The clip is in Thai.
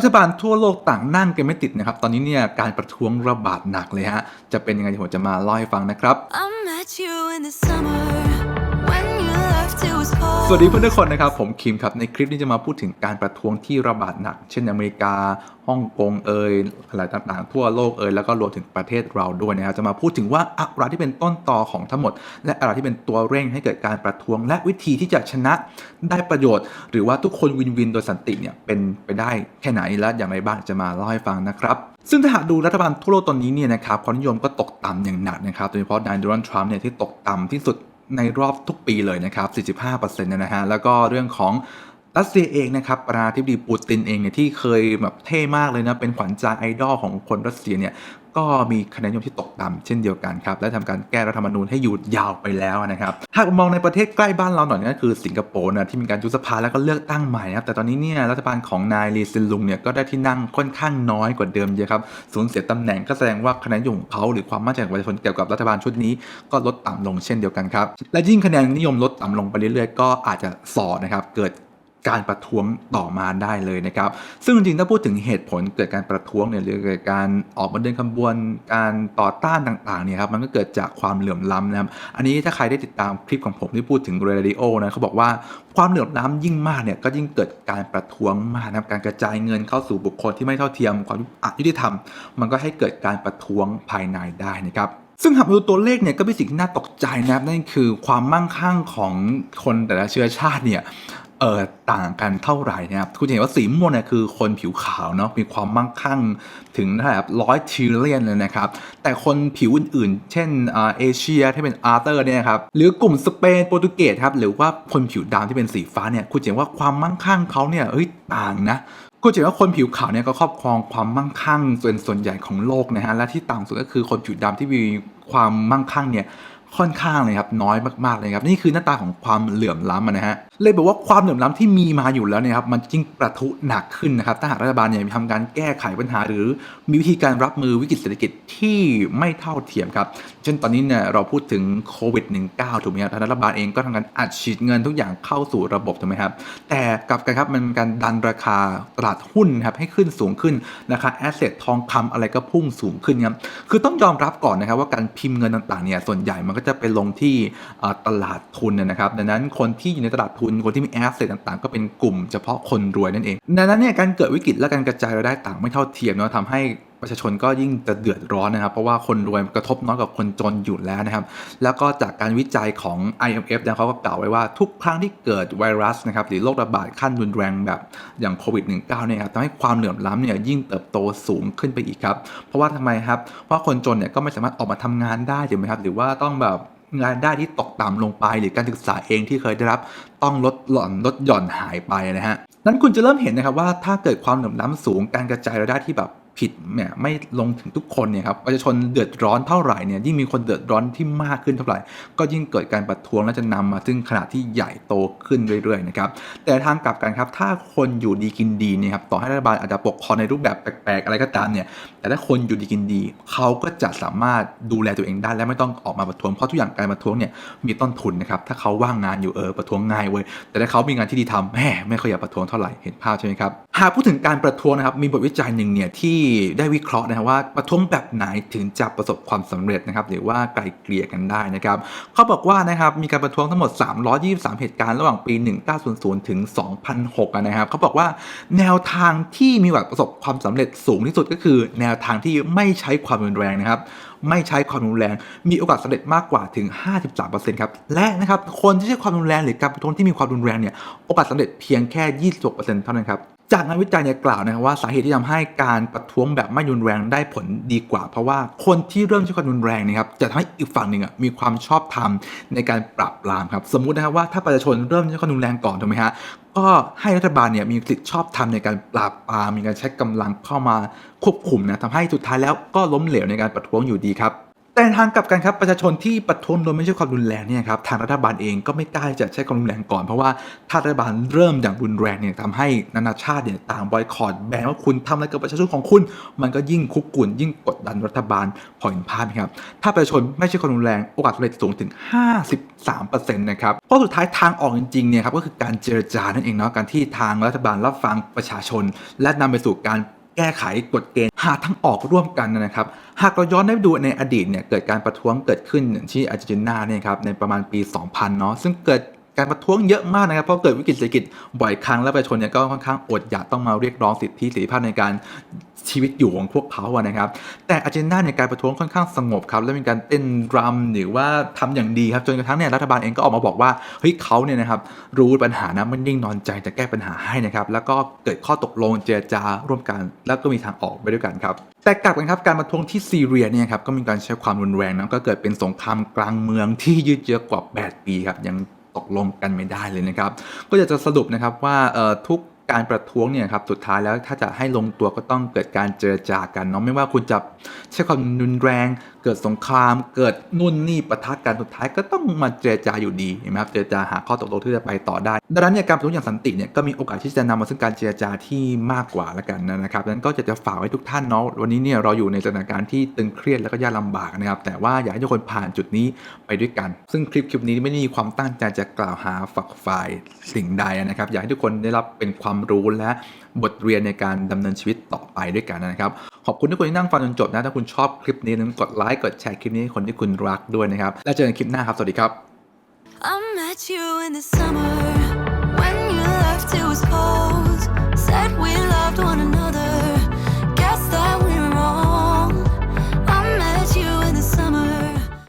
รัฐบาลทั่วโลกต่างนั่งกันไม่ติดนะครับ ตอนนี้เนี่ยการประท้วงระบาดหนักเลยฮะ จะเป็นยังไงที่ผมจะมาเล่าให้ฟังนะครับ I met you in the summer วัสดีเพื่อนทุกคนนะครับ ผมคิมครับ ในคลิปนี้จะมาพูดถึงการประท้วงที่ระบาดหนัก เช่นอเมริกาฮ่องกงเอยอะไรต่างๆ ทั่วโลกเอยแล้วก็รวมถึงประเทศเราด้วยนะครับจะมาพูดถึงว่าอะไรที่เป็นต้นตอของทั้งหมด และอะไรที่เป็นตัวเร่งให้เกิดการประท้วง และวิธีที่จะชนะได้ประโยชน์ หรือว่าทุกคนวินวินโดยสันติเนี่ยเป็นไปได้แค่ไหนและอย่างไรบ้างจะมาเล่าให้ฟังนะครับซึ่งถ้าหากดูรัฐบาลทั่วโลกตอนนี้เนี่ยนะครับความนิยมก็ตกต่ำอย่างหนักนะครับโดยเฉพาะนายโดนัลด์ทรัมป์เนี่ยที่ตกต่ำที่สุด ในรอบทุกปีเลยนะครับ 45%นะฮะ แล้วก็เรื่องของรัสเซียเองนะครับประธานาธิบดีปูตินเองเนี่ยที่เคยแบบเท่มากเลยนะ เป็นขวัญใจไอดอลของคนรัสเซียเนี่ย ก็มีคะแนนนิยมที่ตกต่ำเช่นเดียวกันครับ และทำการแก้รัฐธรรมนูญให้อยู่ยาวไปแล้วนะครับหากมองในประเทศใกล้บ้านเราหน่อยก็คือสิงคโปร์นะที่มีการยุบสภาแล้วก็เลือกตั้งใหม่นะครับแต่ตอนนี้เนี่ยรัฐบาลของนายลีซินลุงเนี่ยก็ได้ที่นั่งค่อนข้างน้อยกว่าเดิมเยอะครับสูญเสียตำแหน่งก็แสดงว่าคะแนนนิยมของเขาหรือความมั่นใจของประชาชนเกี่ยวกับรัฐบาลชุดนี้ ก็ลดต่ำลงเช่นเดียวกันครับและยิ่งคะแนนนิยมลดต่ำลงไปเรื่อยๆก็อาจจะสอนะครับเกิด การประท้วงต่อมาได้เลยนะครับ ซึ่งจริงๆถ้าพูดถึงเหตุผลเกิดการประท้วงเนี่ยหรือเกิดการออกมาเดินขบวนการต่อต้านต่างๆเนี่ยครับมันก็เกิดจากความเหลื่อมล้ำนะครับอันนี้ถ้าใครได้ติดตามคลิปของผมที่พูดถึงเรดิโอนะเขาบอกว่าความเหลื่อมล้ำยิ่งมากเนี่ยก็ยิ่งเกิดการประท้วงมากนะครับการกระจายเงินเข้าสู่บุคคลที่ไม่เท่าเทียมความอยุติธรรม มันก็ให้เกิดการประท้วงภายในได้นะครับซึ่งหากดูตัวเลขเนี่ยก็เป็นสิ่งที่น่าตกใจนะครับนั่นคือความมั่งคั่งของคนแต่ละเชื้อชาติเนี่ย เอ่อต่างกันเท่าไหร่นะครับคุณจะเห็นว่าสีม่วงเนี่ยคือคนผิวขาวเนาะมีความมั่งคั่งถึงแบบร้อยทริลเลียนเลยนะครับ แต่คนผิวอื่นๆ เช่นอ่าเอเชียที่เป็นอาร์เตอร์เนี่ยครับหรือกลุ่มสเปนโปรตุเกสครับหรือว่าคนผิวดำที่เป็นสีฟ้าเนี่ยคุณจะเห็นว่าความมั่งคั่งเขาเนี่ยเอ้ยต่างนะก็จะเห็นว่าคนผิวขาวเนี่ยก็ครอบครองความมั่งคั่งส่วนส่วนใหญ่ของโลกนะฮะและที่ต่ำสุดก็คือคนผิวดำที่มีความมั่งคั่งเนี่ย ค่อนข้างเลยครับน้อยมากๆเลยครับนี่คือหน้าตาของความเหลื่อมล้ำนะฮะเลยบอกว่าความเหลื่อมล้ำที่มีมาอยู่แล้วเนี่ยครับมันยิ่งประทุหนักขึ้นนะครับถ้าหากรัฐบาลเนี่ยมีทำการแก้ไขปัญหา หรือมีวิธีการรับมือวิกฤตเศรษฐกิจที่ไม่เท่าเทียมครับเช่นตอนนี้เนี่ยเราพูดถึงโควิด -19 ถูกไหมครับรัฐบาลเองก็ทำการอัดฉีดเงินทุกอย่างเข้าสู่ระบบถูกไหมครับแต่กลับกันครับมันเป็นการดันราคาตลาดหุ้นครับให้ขึ้นสูงขึ้นนะคะแอสเซททองคำอะไรก็พุ่งสูงขึ้นครับคือต้องยอมรับก่อนนะครับว่าการพิมพ์เงินต่างๆเนี่ยส่วนใหญ่มันก็จะไปลงที่ตลาดทุนนะครับดังนั้นคนที่อยู่ในตลาดทุนคนที่มีแอสเซทต่างๆ ก็เป็นกลุ่มเฉพาะคนรวยนั่นเองดังนั้นเนี่ยการเกิดวิกฤตและการกระจายรายได้ต่างไม่เท่าเทียมเนาะทำให้ ประชาชนก็ยิ่งจะเดือดร้อนนะครับ เพราะว่าคนรวยกระทบน้อยกว่าคนจนอยู่แล้วนะครับ แล้วก็จากการวิจัยของ IMF นะเขาก็กล่าวไว้ว่าทุกครั้งที่เกิดไวรัสนะครับหรือโรคระบาดขั้นรุนแรงแบบอย่างโควิด -19 เนี่ยครับทำให้ความเหลื่อมล้ำเนี่ยยิ่งเติบโตสูงขึ้นไปอีกครับ เพราะว่าทำไมครับเพราะคนจนเนี่ยก็ไม่สามารถออกมาทำงานได้ถูกไหมครับ หรือว่าต้องแบบรายได้ที่ตกต่ำลงไป หรือการศึกษาเองที่เคยได้รับต้องลดหล่อนลดหย่อนหายไปนะฮะนั้นคุณจะเริ่มเห็นนะครับว่าถ้าเกิดความเหลื่อมล้ำสูงการกระจายรายได้ที่แบบ ผิดเนี่ยไม่ลงถึงทุกคนเนี่ยครับประชาชนเดือดร้อนเท่าไหร่เนี่ยยิ่งมีคนเดือดร้อนที่มากขึ้นเท่าไหร่ ก็ยิ่งเกิดการประท้วงและจะนำมาซึ่งขนาดที่ใหญ่โตขึ้นเรื่อยๆนะครับแต่ทางกลับกันครับถ้าคนอยู่ดีกินดีเนี่ยครับต่อให้รัฐบาลอาจจะปกครองในรูปแบบแปลกๆ อะไรก็ตามเนี่ยแต่ถ้าคนอยู่ดีกินดี เขาก็จะสามารถดูแลตัวเองได้และไม่ต้องออกมาประท้วงเพราะทุกอย่างการประท้วงเนี่ยมีต้นทุนนะครับถ้าเขาว่างงานอยู่เออประท้วงง่ายเว้ยแต่ถ้าเขามีงานที่ดีทำแหมไม่ค่อยอยากประท้วงเท่าไหร่เห็นภาพใช่ไหมครับหากพูดถึงการประท้วงนะครับมีบทวิจัยหนึ่งเนี่ยที่ได้วิเคราะห์นะครับว่าประท้วงแบบไหนถึงจะประสบความสำเร็จนะครับหรือว่าไกลเกลี่ยกันได้นะครับเขาบอกว่านะครับมีการประท้วงทั้งหมด 323 เหตุการณ์ระหว่างปี 1900 ถึง 2006นะครับเขาบอกว่าแนวทางที่มีโอกาสประสบความสำเร็จสูงที่สุดก็คือ แนวทางที่ไม่ใช้ความรุนแรงนะครับไม่ใช้ความรุนแรง มีโอกาสสำเร็จมากกว่าถึง 53%ครับ และนะครับ คนที่ใช้ความรุนแรงหรือการประท้วงที่มีความรุนแรงเนี่ย โอกาสสำเร็จเพียงแค่ 26%เท่านั้นครับ จากงานวิจัยเนี่ยกล่าวนะครับว่าสาเหตุที่ทำให้การประท้วงแบบไม่รุนแรงได้ผลดีกว่า เพราะว่าคนที่เริ่มใช้ความรุนแรงเนะครับจะทำให้อีกฝั่งหนึ่งอะมีความชอบธรรมในการปราบปรามครับสมมุตินะครับว่าถ้าประชาชนเริ่มใช้ความรุนแรงก่อนถูกไหมฮะก็ให้รัฐบาลเนี่ยมีสิทธิชอบธรรมในการปราบปรามมีการใช้กำลังเข้ามาควบคุมนะทำให้สุดท้ายแล้วก็ล้มเหลวในการประท้วงอยู่ดีครับ แต่ทางกลับกันครับประชาชนที่ประท้วงโดยไม่ใช่ความรุนแรงเนี่ยครับทางรัฐบาลเองก็ไม่กล้าจะใช้ความรุนแรงก่อนเพราะว่าถ้ารัฐบาลเริ่มอย่างรุนแรงเนี่ยทำให้นานาชาติเนี่ยต่างบอยคอรดแบนว่าคุณทำอะไรกับประชาชนของคุณ มันก็ยิ่งคุกกุ่นยิ่งกดดันรัฐบาลพอเห็นภาพไหมครับถ้าประชาชนไม่ใช่ความรุนแรงโอกาสสำเร็จสูงถึง 53%นะครับเพราะสุดท้ายทางออกจริงๆเนี่ยครับก็คือการเจรจานั่นเองเนาะการที่ทางรัฐบาลรับฟังประชาชน และนำไปสู่การ แก้ไขกฎเกณฑ์หาทางออกร่วมกันนะครับ หากเราย้อนได้ดูในอดีตเนี่ยเกิดการประท้วงเกิดขึ้นอย่างที่อาร์เจนตินาเนี่ยครับในประมาณปี 2000เนาะซึ่งเกิดการประท้วงเยอะมากนะครับ เพราะเกิดวิกฤตเศรษฐกิจบ่อยครั้งและประชาชนเนี่ยก็ค่อนข้างอดอยากต้องมาเรียกร้องสิทธิเสรีภาพในการ ชีวิตอยู่ของพวกเขาอะนะครับ แต่อาร์เจนตินาในการประท้วงค่อนข้างสงบครับและมีการเต้นรำหรือว่าทำอย่างดีครับจนกระทั่งเนี่ยรัฐบาลเองก็ออกมาบอกว่าเฮ้ยเขาเนี่ยนะครับรู้ปัญหานะมันนิ่งนอนใจจะแก้ปัญหาให้นะครับแล้วก็เกิดข้อตกลงเจรจาร่วมกัน แล้วก็มีทางออกไปด้วยกันครับแต่กลับกันครับการประท้วงที่ซีเรียเนี่ยครับก็มีการใช้ความรุนแรงนะก็เกิดเป็นสงครามกลางเมืองที่ยืดเยื้อกว่า 8 ปีครับยังตกลงกันไม่ได้เลยนะครับ ก็อยากจะสรุปนะครับว่าทุก การประท้วงเนี่ยครับสุดท้ายแล้วถ้าจะให้ลงตัวก็ต้องเกิดการเจรจากันเนาะไม่ว่าคุณจะใช้ความรุนแรงเกิดสงคราม เกิดนู่นนี่ปะทะกันสุดท้ายก็ต้องมาเจรจาอยู่ดีเห็นไหมครับเจรจาหาข้อตกลงที่จะไปต่อได้ ดังนั้นเนี่ยการประท้วงอย่างสันติเนี่ยก็มีโอกาสที่จะนำมาซึ่งการเจรจาที่มากกว่าละกันนะครับดังนั้นก็จะจะฝากไว้ทุกท่านเนาะวันนี้เนี่ยเราอยู่ในสถานการณ์ที่ตึงเครียดแล้วก็ยากลำบากนะครับแต่ว่าอยากให้ทุกคนผ่านจุดนี้ไปด้วยกัน ซึ่งคลิปคลิปนี้ไม่ได้มีความตั้งใจจะกล่าวหาฝักฝ่ายสิ่งใดนะครับ อยากให้ทุกคนได้รับเป็นความรู้และบทเรียนในการดำเนินชีวิตต่อไปด้วยกันนะครับ ขอบคุณทุกคนที่นั่งฟังจนจบนะถ้าคุณชอบคลิปนี้นั้นกดไลค์กดแชร์คลิปนี้ให้คนที่คุณรักด้วยนะครับ แล้วเจอกันคลิปหน้าครับ สวัสดีครับ I met you in the summer